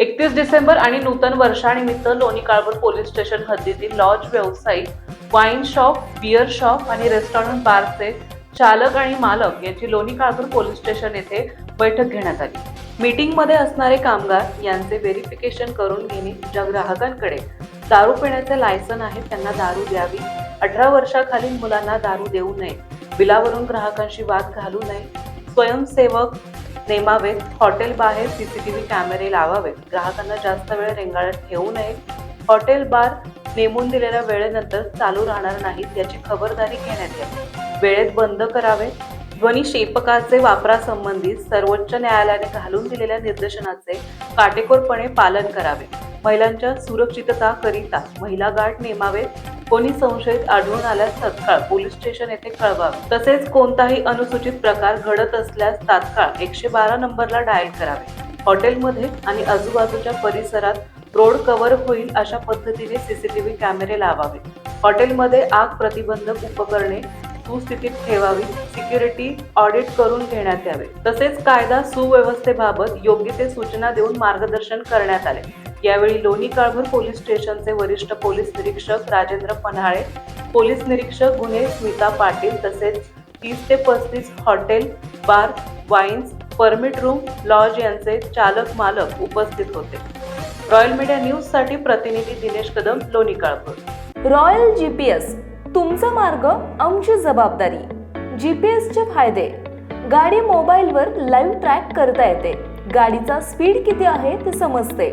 एकतीस डिसेंबर आणि नूतन वर्षानिमित्त लोणी काळभोर पोलीस स्टेशन हद्दीतील लॉज व्यावसायिक वाईन शॉप बिअर शॉप आणि रेस्टॉरंट बारचे चालक आणि मालक यांची लोणी काळभोर पोलीस स्टेशन येथे बैठक घेण्यात आली. मीटिंगमध्ये असणारे कामगार यांचे व्हेरिफिकेशन करून घेणे ज्या ग्राहकांकडे दारू पिण्याचे लायसन आहे त्यांना दारू द्यावी. अठरा वर्षाखालील मुलांना दारू देऊ नये. बिलावरून ग्राहकांशी वाद घालू नये. स्वयंसेवक नेमावेत हॉटेल बाहेर सीसीटीव्ही कॅमेरे लावावेत. ग्राहकांना जास्त वेळ रेंगाळत ठेवू नये हॉटेल बार नेमून दिलेल्या वेळेनंतर चालू राहणार नाहीत याची खबरदारी घेण्यात यावी. वेळेत बंद करावे ध्वनी क्षेपकाचे वापरासंबंधी सर्वोच्च न्यायालयाने घालून दिलेल्या निर्देशनाचे काटेकोरपणे पालन करावे. महिलांच्या सुरक्षितता करिता महिला गार्ड नेमावेत. कोणी संशयित आढळून आल्यास तत्काळ पोलीस स्टेशन येथे कळवावे तसेच कोणताही अनुसूचित प्रकार घडत असल्यास तात्काळ एकशे बारा नंबरला डायल करावे. हॉटेलमध्ये आणि आजूबाजूच्या परिसरात रोड कव्हर होईल अशा पद्धतीने सीसीटीव्ही कॅमेरे लावावे. हॉटेलमध्ये आग प्रतिबंधक उपकरणे सुस्थितीत ठेवावी सिक्युरिटी ऑडिट करून घेण्यात यावे. तसेच कायदा सुव्यवस्थेबाबत योग्य ते सूचना देऊन मार्गदर्शन करण्यात आले. यावेळी लोणी काळभर पोलीस स्टेशनचे वरिष्ठ पोलीस निरीक्षक राजेंद्र पन्हाळे पोलीस निरीक्षक गुन्हे स्मिता पाटील तसेच तीस ते पस्तीस hotel bar wines permit room lodge यांचे चालक मालक उपस्थित होते. रॉयल मीडिया न्यूजसाठी प्रतिनिधी Dinesh Kadam Loni Kalbhor. Royal G P S तुमचा मार्ग आमची जबाबदारी. जी पी एसचे फायदे. गाडी मोबाईलवर लाईव्ह ट्रॅक करता येते. गाडीचा स्पीड किती आहे ते समजते.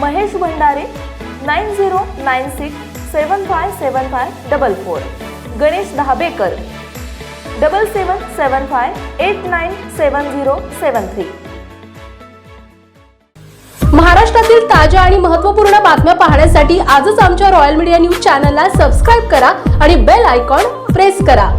Mahesh Bhandare nine zero nine six seven five seven five double four. Ganesh Dhabekar double seven seven five eight nine seven zero seven three. महाराष्ट्रातील ताज्या आणि महत्त्वपूर्ण बातम्या पाहण्यासाठी आजच आमच्या रॉयल मीडिया न्यूज चॅनलला सबस्क्राईब करा आणि बेल आयकॉन प्रेस करा.